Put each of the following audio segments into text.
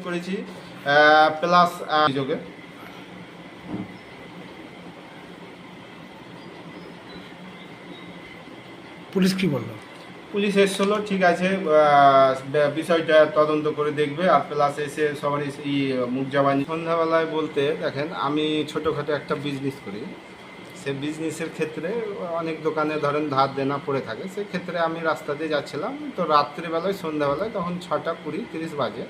করেছি প্লাস অভিযোগে পুলিশ কি বলল? পুলিশ এসেছিল ঠিক আছে বিষয়টা তদন্ত করে দেখবে আর প্লাস এসে সবারই ই মুখ জবানি সন্ধ্যাবেলায় বলতে দেখেন আমি ছোটোখাটো একটা বিজনেস করি। সে বিজনেসের ক্ষেত্রে অনেক দোকানে ধরেন ধার দেনা পড়ে থাকে সেক্ষেত্রে আমি রাস্তা দিয়ে যাচ্ছিলাম। তো রাত্রিবেলায় সন্ধ্যাবেলায় তখন ছটা কুড়ি তিরিশ বাজে।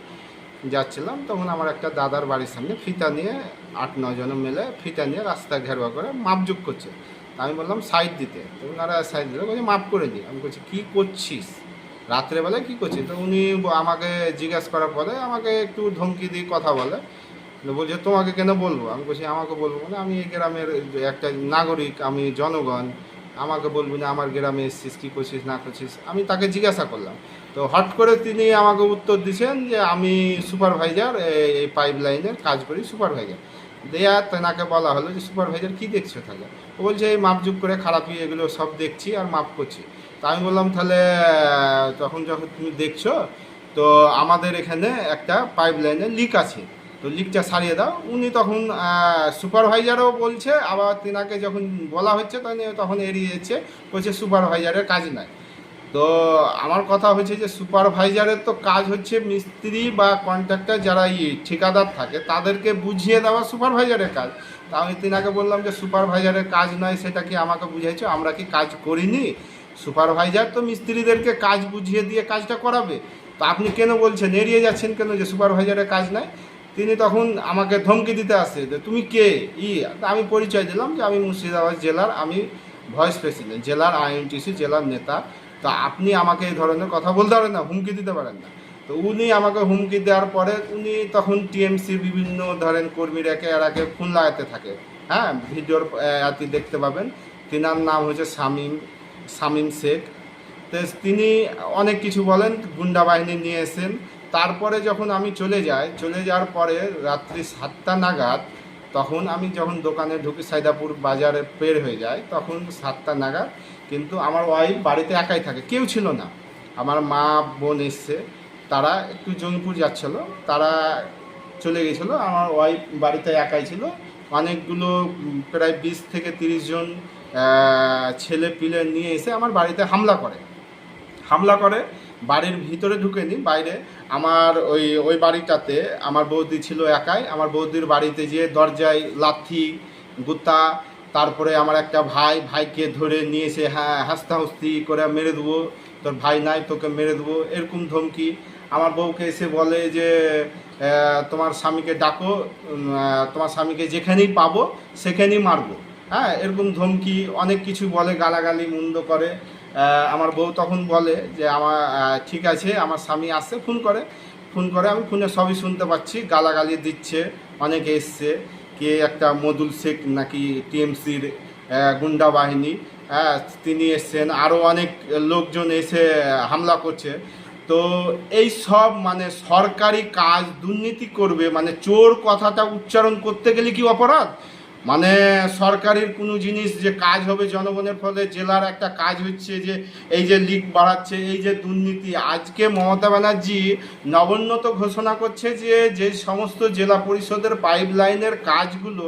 যাচ্ছিলাম, তখন আমার একটা দাদার বাড়ির সামনে ফিতা নিয়ে আট জন মিলে ফিতা নিয়ে রাস্তা ঘেরোয়া করে মাপযোগ করছে। আমি বললাম, সাইড দিতে। তো ওনারা সাইড দিলে, বলছে, মাপ করে দিই আমি বলছি, কী করছিস? রাত্রেবেলায় কী করছিস তো উনি আমাকে জিজ্ঞাসা করার পরে আমাকে একটু ধমকি দিয়ে কথা বলে। বলছে, তোমাকে কেন বলব? আমি বলছি, আমাকে বলব মানে আমি এই গ্রামের একটা নাগরিক, আমি জনগণ। আমাকে বলবি না, আমার গ্রামে এসছিস, কী করছিস, না করছিস? আমি তাকে জিজ্ঞাসা করলাম। তো হট করে তিনি আমাকে উত্তর দিয়েছেন যে, আমি সুপারভাইজার এই পাইপ লাইনের কাজ করি, সুপারভাইজার। দেয়া তেনাকে বলা হলো যে, সুপারভাইজার, কী দেখছ তাহলে? ও বলছে, এই মাপযুগ করে খারাপই এগুলো সব দেখছি আর মাপ করছি। তা আমি বললাম, তাহলে, তখন যখন তুমি দেখছ, তো আমাদের এখানে একটা পাইপ লাইনের লিক আছে। তো লিকটা সারিয়ে দাও। উনি তখন সুপারভাইজারও বলছে, আবার তিনাকে যখন বলা হচ্ছে, তখন তখন এড়িয়ে যাচ্ছে, বলছে সুপারভাইজারের কাজ নাই। তো আমার কথা হচ্ছে যে সুপারভাইজারের তো কাজ হচ্ছে মিস্ত্রি বা কন্ট্রাক্টর যারা ই ঠিকাদার থাকে, তাদেরকে বুঝিয়ে দেওয়া সুপারভাইজারের কাজ। তা আমি তিনাকে বললাম যে সুপারভাইজারের কাজ নয় সেটা কি আমাকে বুঝাইছো? আমরা কি কাজ করিনি? সুপারভাইজার তো মিস্ত্রিদেরকে কাজ বুঝিয়ে দিয়ে কাজটা করাবে। তো আপনি কেন বলছেন, এড়িয়ে যাচ্ছেন কেন যে সুপারভাইজারের কাজ নাই? তিনি তখন আমাকে ধমকি দিতে আসছে যে, তুমি কে? ই আমি পরিচয় দিলাম যে, আমি মুর্শিদাবাদ জেলার, আমি ভয়েস প্রেসিডেন্ট, জেলার আইএনটিসি, জেলার নেতা। তো আপনি আমাকে এই ধরনের কথা বলতে পারেন না, হুমকি দিতে পারেন না। তো উনি আমাকে হুমকি দেওয়ার পরে উনি তখন টিএমসির বিভিন্ন ধরেন কর্মীর একে আর একে ফোন লাগাতে থাকে। হ্যাঁ ভিডিওর আপনি দেখতে পাবেন। তিনার নাম হচ্ছে শামীম শামীম শেখ। তো তিনি অনেক কিছু বলেন, গুন্ডা বাহিনী নিয়ে এসেন তারপরে যখন আমি চলে যাই, চলে যাওয়ার পরে রাত্রি সাতটা নাগাদ তখন আমি যখন দোকানে ঢুকি সাইদাপুর বাজারে বের হয়ে যায় তখন সাতটা নাগাদ কিন্তু আমার ওয়াইফ বাড়িতে একাই থাকে, কেউ ছিল না। আমার মা, বোন এসছে, তারা একটু জঙ্গিপুর যাচ্ছিল, তারা চলে গেছিল, আমার ওয়াইফ বাড়িতে একাই ছিল। অনেকগুলো প্রায় বিশ থেকে তিরিশ জন ছেলে পিলে নিয়ে এসে আমার বাড়িতে হামলা করে। হামলা করে বাড়ির ভিতরে ঢুকেনি, বাইরে। আমার ওই ওই বাড়িটাতে আমার বৌদি ছিল একাই। আমার বৌদির বাড়িতে যেয়ে দরজায় লাথি, গুতা, তারপরে আমার একটা ভাই, ভাইকে ধরে নিয়ে এসে হ্যাঁ হাসতা হাস্তি করে মেরে দেবো। তোর ভাই নাই, তোকে মেরে দেবো, এরকম ধমকি। আমার বউকে এসে বলে যে তোমার স্বামীকে ডাকো তোমার স্বামীকে যেখানেই পাবো, সেখানেই মারবো। হ্যাঁ এরকম ধমকি, অনেক কিছু বলে, গালাগালি মুন্দ করে। আমার বউ তখন বলে যে আমার ঠিক আছে, আমার স্বামী আসছে, ফোন করে। ফোন করে আমি ফোনে সবই শুনতে পাচ্ছি, গালাগালি দিচ্ছে, অনেকে এসছে কে একটা মদুল শেখ নাকি টিএমসির গুন্ডা বাহিনী। হ্যাঁ তিনি এসছেন আরও অনেক লোকজন এসে হামলা করছে। তো এই সব মানে সরকারি কাজ দুর্নীতি করবে মানে চোর কথাটা উচ্চারণ করতে গেলে কি অপরাধ? মানে সরকারের কোনো জিনিস যে কাজ হবে জনগণের ফলে, জেলার একটা কাজ হচ্ছে যে এই যে লিক বাড়াচ্ছে, এই যে দুর্নীতি। আজকে মমতা ব্যানার্জি নবোন্নত ঘোষণা করছে যে যে সমস্ত জেলা পরিষদের পাইপ লাইনের কাজগুলো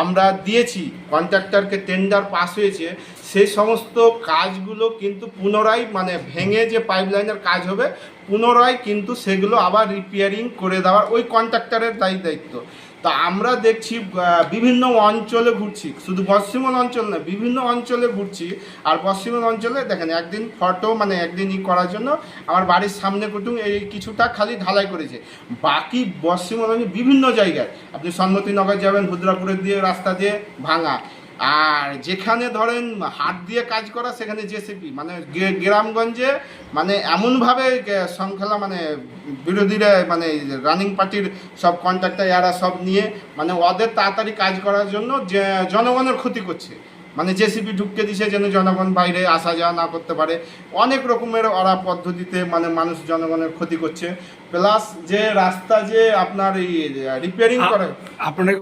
আমরা দিয়েছি, কন্ট্রাক্টরকে টেন্ডার পাস হয়েছে, সেই সমস্ত কাজগুলো কিন্তু পুনরায় মানে ভেঙে যে পাইপ লাইনের কাজ হবে, পুনরায় কিন্তু সেগুলো আবার রিপেয়ারিং করে দেওয়ার ওই কন্ট্রাক্টরের দায়ী দায়িত্ব। তা আমরা দেখছি বিভিন্ন অঞ্চলে ঘুরছি। শুধু পশ্চিমবঙ্গ অঞ্চল না বিভিন্ন অঞ্চলে ঘুরছি। আর পশ্চিমবঙ্গ অঞ্চলে দেখেন, একদিন ফটো মানে একদিন ই করার জন্য আমার বাড়ির সামনে কুটুম এই কিছুটা খালি ঢালাই করেছে। বাকি পশ্চিমবঙ্গে বিভিন্ন জায়গায়। আপনি সন্মতিনগর যাবেন, ভুদ্রাপুরের দিয়ে, রাস্তা দিয়ে, ভাঙা। আর যেখানে ধরেন হাত দিয়ে কাজ করা সেখানে জেসিপি মানে গ্রামগঞ্জে মানে এমনভাবে শৃঙ্খলা মানে বিরোধীরা মানে রানিং পার্টির সব কন্ট্রাক্টর এরা সব নিয়ে মানে ওদের তাড়াতাড়ি কাজ করার জন্য যে জনগণের ক্ষতি করছে। মানে জেসিপি ঢুকতে দিছে যেন জনগণ বাইরে আসা যাওয়া না করতে পারে। অনেক রকমের ওরা পদ্ধতিতে মানে মানুষ জনগণের ক্ষতি করছে। প্লাস যে রাস্তা যে আপনার এই রিপেয়ারিং করে আপনার